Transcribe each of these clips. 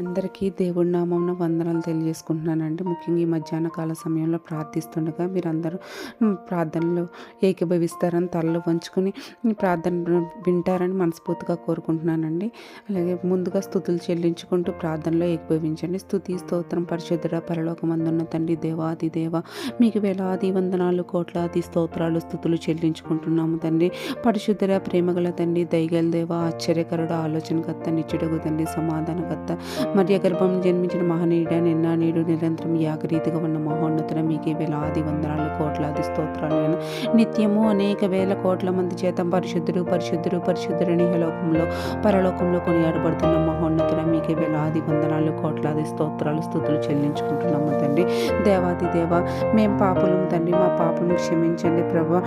అందరికీ దేవుడి నామం వందనాలు తెలియజేసుకుంటున్నానండి. ముఖ్యంగా ఈ మధ్యాహ్న కాల సమయంలో ప్రార్థిస్తుండగా మీరందరూ ప్రార్థనలు ప్రార్థనలో ఏకీభవిస్తారని తలలు వంచుకొని ప్రార్థన వింటారని మనస్ఫూర్తిగా కోరుకుంటున్నానండి. అలాగే ముందుగా స్థుతులు చెల్లించుకుంటూ ప్రార్థనలో ఏకీభవించండి. స్థుతి స్తోత్రం పరిశుద్ధుడ పరలోకమందున్న తండ్రి దేవాది దేవ మీకు వేలాది వందనాలు కోట్లాది స్తోత్రాలు స్థుతులు చెల్లించుకుంటున్నాము తండ్రి. పరిశుద్ధుడ ప్రేమగల తండ్రి దైగల దేవ ఆశ్చర్యకరుడు ఆలోచనకర్త నిచ్చుడగు తండ్రి సమాధానకర్త మరియ గర్భం జన్మించిన మహనీయుడ నిన్న నేడు నిరంతరం యాగరీతిగా ఉన్న మహోన్నతుడ మీకే వేలాది వందనాలు. కోట్లాది స్తోత్రాలైన నిత్యము అనేక వేల కోట్ల మంది చేత పరిశుద్ధుడు పరిశుద్ధుడు పరిశుద్ధుడని లోకంలో పరలోకంలో కొనియాడబడుతున్న మహోన్నతుల మీకే వేలాది వందనాలు కోట్లాది స్తోత్రాలు స్థుతులు చెల్లించుకుంటున్నాము తండ్రి. దేవాది దేవ మేము పాపలం తండ్రి మా పాపను క్షమించండి ప్రభా.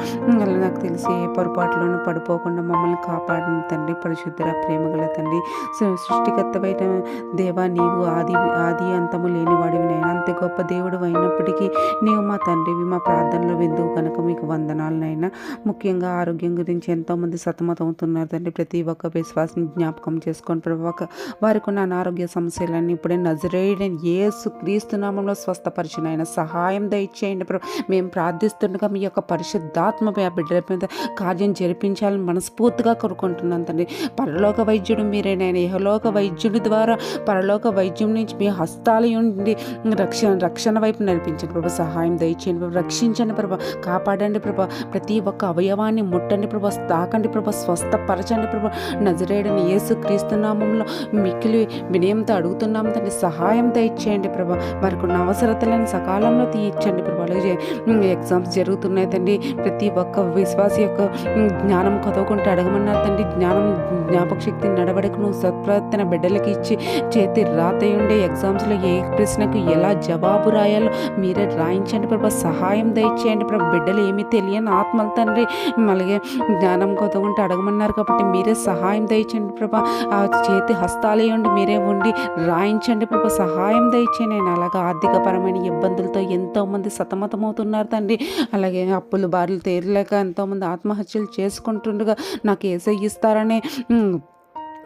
నాకు తెలిసి ఏ పొరపాట్లోనూ పడిపోకుండా మమ్మల్ని కాపాడిన తండ్రి. పరిశుద్ధుల ప్రేమగల తండ్రి సృ- సృష్టికర్తమైన దేవా నీవు ఆది ఆది అంతము లేనివాడివి. నేను అంత గొప్ప దేవుడు అయినప్పటికీ నీవు మా తండ్రివి మా ప్రార్థనలో విందువు కనుక మీకు వందనాలనైనా ముఖ్యంగా ఆరోగ్యం గురించి ఎంతోమంది సతమతమవుతున్నారు తండ్రి ప్రతి ఒక్క విశ్వాసం జ్ఞాపకం చేసుకొని ప్రభు ఒక వారికి ఉన్న అనారోగ్య సమస్యలన్నీ ఇప్పుడే నజరేయడం ఏసు క్రీస్తునామంలో స్వస్థపరిచిన ఆయన సహాయం దయచేయండి ప్రభు. మేము ప్రార్థిస్తుండగా మీ యొక్క పరిశుద్ధాత్మ ఆ బిడ్డల మీద కార్యం జరిపించాలని మనస్ఫూర్తిగా కోరుకుంటున్నాను తండ్రి. పరలోక వైద్యుడు మీరే నేను ఇహలోక వైద్యుడి ద్వారా పరలోక వైద్యం నుంచి మీ హస్తాల నుండి రక్షణ రక్షణ వైపు నడిపించండి ప్రభు. సహాయం దయచేయండి ప్రభా. రక్షించండి ప్రభా. కాపాడండి ప్రభా. ప్రతి ఒక్క అవయవాన్ని ముట్టండి ప్రభా. తాకండి ప్రభా. స్వస్థపరచండి ప్రభా. నజరేడని యేసు క్రీస్తు నామంలో మిక్కిలి వినయంతో అడుగుతున్నాం. తండ్రి సహాయం దయచేయండి ప్రభా. వారికి ఉన్న అవసరతలను సకాలంలో తీయించండి ప్రభా అలాగే ఎగ్జామ్స్ జరుగుతున్నాయి తండ్రి ప్రతి ఒక్క విశ్వాస యొక్క జ్ఞానం చదువుకుంటూ అడగమన్నారు తండ్రి జ్ఞానం జ్ఞాపక శక్తి నడవడకు సత్ప్రవర్తన బిడ్డలకి ఇచ్చి చేతి రాత ఉండే ఎగ్జామ్స్లో ఏ ప్రశ్నకు ఎలా జవాబు రాయాలో మీరే రాయించండి ప్రభా. సహాయం దయచేయండి ప్రభా. బిడ్డలు ఏమీ తెలియని ఆత్మలు తండ్రి. అలాగే జ్ఞానం కొత్తగుంటే అడగమన్నారు కాబట్టి మీరే సహాయం దయచేయండి ప్రభా. ఆ చేతి హస్తాలే ఉండి మీరే ఉండి రాయించండి ప్రభా. సహాయం దయచేయండి. నేను అలాగా ఆర్థికపరమైన ఇబ్బందులతో ఎంతోమంది సతమతమవుతున్నారు తండ్రి. అలాగే అప్పులు బారులు తీరలేక ఎంతోమంది ఆత్మహత్యలు చేసుకుంటుండగా నాకు ఏసై ఇస్తారనే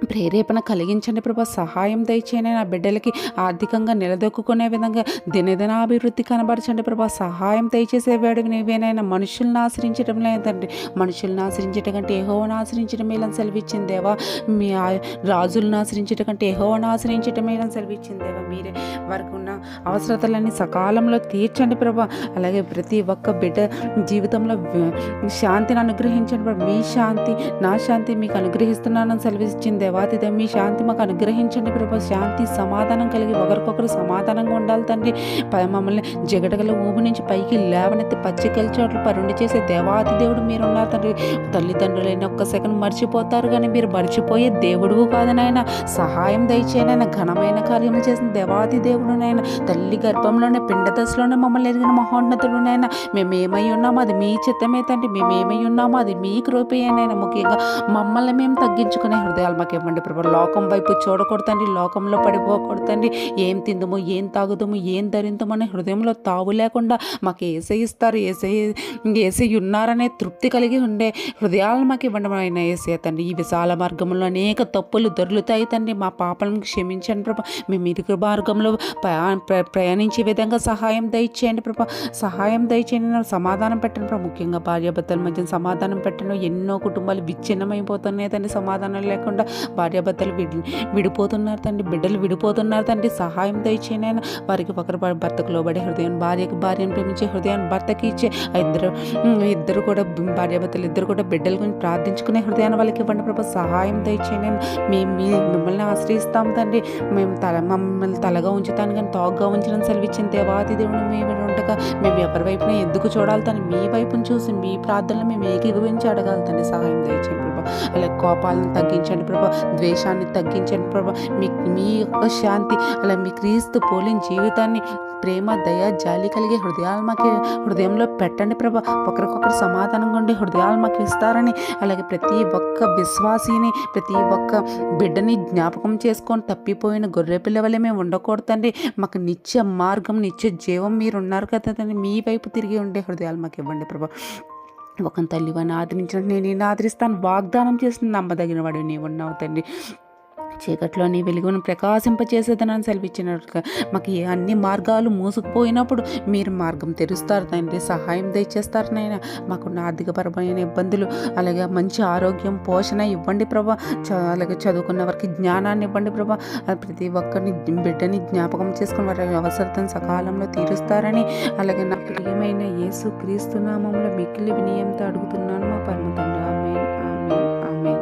ప్రేరేపణ కలిగించండి ప్రభా సహాయం దయచేయండి. నా బిడ్డలకి ఆర్థికంగా నిలదొక్కునే విధంగా దినదినాభివృద్ధి కనబరచండి ప్రభా సహాయం దయచేసేవాడు నీవేనైనా మనుషుల్ని ఆశ్రయించడం లేదండి. మనుషుల్ని ఆశ్రయించడం కంటే ఏహోవను ఆశ్రయించడం మేలని సెలవిచ్చింది దేవా. మీ రాజులను ఆశ్రయించడం కంటే ఏహోవను ఆశ్రయించడం మేలని సెలవిచ్చింది దేవా. మీరే వారికి ఉన్న అవసరతలన్నీ సకాలంలో తీర్చండి ప్రభా. అలాగే ప్రతి ఒక్క బిడ్డ జీవితంలో శాంతిని అనుగ్రహించండి ప్రభా. మీ శాంతి నా శాంతి మీకు అనుగ్రహిస్తున్నానని సెలవిచ్చింది దేవాతి దమ్మి శాంతి మాకు అనుగ్రహించండి ప్రభు. శాంతి సమాధానం కలిగి ఒకరికొకరు సమాధానంగా ఉండాలి తండ్రి. పై మమ్మల్ని జగడగల ఊబు నుంచి పైకి లేవనెత్తి పచ్చికల చోట్ల పరుండి చేసే దేవాతి దేవుడు మీరు ఉన్నారు తండ్రి. తల్లిదండ్రులైన ఒక్క సెకండ్ మర్చిపోతారు కానీ మీరు మర్చిపోయే దేవుడు కాదనైనా సహాయం దయచేయనైనా ఘనమైన కార్యములు చేసిన దేవాతి దేవుడునైనా తల్లి గర్భంలోనే పిండ దశలోనే మమ్మల్ని ఎదిగిన మహోన్నతుడునైనా మేము ఏమై ఉన్నామో అది మీ చిత్తమే తండ్రి. మేము ఏమై ఉన్నామో అది మీ కృపయేనైనా ముఖ్యంగా మమ్మల్ని మేము తగ్గించుకునే హృదయాలు మాకు ఇవ్వండి ప్రభు? లోకం వైపు చూడకూడదండి లోకంలో పడిపోకూడదండి ఏం తిందుము ఏం తాగుదాము ఏం ధరిందము అనే హృదయంలో తావు లేకుండా మాకు ఏసై ఇస్తారు ఏసై ఏసై ఉన్నారనే తృప్తి కలిగి ఉండే హృదయాలు మాకు ఇవ్వండి ఆయన ఏసై తండ్రి. ఈ విశాల మార్గంలో అనేక తప్పులు దొరుకుతాయి తండ్రి. మా పాపలను క్షమించండి ప్రభా. మేము ఇరుగు మార్గంలో ప్రయా- ప్ర- ప్రయాణించే విధంగా సహాయం దయచేయండి ప్రభా. సహాయం దయచేయండి సమాధానం పెట్టండి ప్రభా. ముఖ్యంగా భార్యాభర్తల మధ్య సమాధానం పెట్టడం ఎన్నో కుటుంబాలు విచ్ఛిన్నమైపోతున్నాయి తండ్రి. సమాధానం లేకుండా భార్యాభర్తలు విడి విడిపోతున్నారు తండ్రి బిడ్డలు విడిపోతున్నారు తండ్రి. సహాయం దయచేయండి వారికి ఒకరి భర్తకు లోబడే హృదయం భార్యకు భార్యను ప్రేమించే హృదయాన్ని భర్తకి ఇచ్చే ఆ ఇద్దరు ఇద్దరు కూడా భార్యాభర్తలు ఇద్దరు కూడా బిడ్డల గురించి ప్రార్థించుకునే హృదయాన్ని వాళ్ళకి ఇవ్వండి ప్రభు. సహాయం దయచేయండి మేము మీ మిమ్మల్ని ఆశ్రయిస్తాం తండ్రి. మేము తల మమ్మల్ని తలగా ఉంచుతాను కానీ తాగ్గా ఉంచడం సెలవిచ్చిన దేవాది దేవుడు మేము ఉండగా మేము ఎవరి వైపున ఎందుకు చూడాలి తను మీ వైపును చూసి మీ ప్రార్థనలు మేము ఏకీభవించి అడగాలి తండ్రి. సహాయం దయచేయండి. అలా అలాగే కోపాలను తగ్గించండి ప్రభా ద్వేషాన్ని తగ్గించండి ప్రభా. మీ మీ యొక్క శాంతి అలా మీ క్రీస్తు పోలిన జీవితాన్ని ప్రేమ దయ జాలి కలిగే హృదయాలు మాకు హృదయంలో పెట్టండి ప్రభా. ఒకరికొకరు సమాధానంగా ఉండి హృదయాలు మాకు ఇస్తారని అలాగే ప్రతి ఒక్క విశ్వాసిని ప్రతి ఒక్క బిడ్డని జ్ఞాపకం చేసుకొని తప్పిపోయిన గొర్రె పిల్లవలే మేము ఉండకూడదండి మాకు నిత్య మార్గం నిత్య జీవం మీరు ఉన్నారు కదా మీ వైపు తిరిగి ఉండే హృదయాలు మాకు ఇవ్వండి ప్రభా. ఒక తల్లివని ఆదరించినట్టు నేను నేను ఆదరిస్తాను? వాగ్దానం చేసిన నమ్మదగిన వాడు నీవున్నావు తండ్రి చీకట్లోని వెలుగును ప్రకాశింపచేసేదనని సెలవిచ్చినట్లుగా మాకు ఏ అన్ని మార్గాలు మూసుకుపోయినప్పుడు మీరు మార్గం తెరుస్తారు తండ్రి సహాయం దయచేస్తారు నాయన. మాకున్న ఆర్థికపరమైన ఇబ్బందులు అలాగే మంచి ఆరోగ్యం పోషణ ఇవ్వండి ప్రభా. చ- అలాగే చదువుకున్న వారికి జ్ఞానాన్ని ఇవ్వండి ప్రభా. ప్రతి ఒక్కరిని బిడ్డని జ్ఞాపకం చేసుకుని వారి అవసరతను సకాలంలో తీరుస్తారని అలాగే నా ప్రియమైన యేసు క్రీస్తు నామంలో మిక్కిలి వినయంతో అడుగుతున్నాను మా పరమ తండ్రి.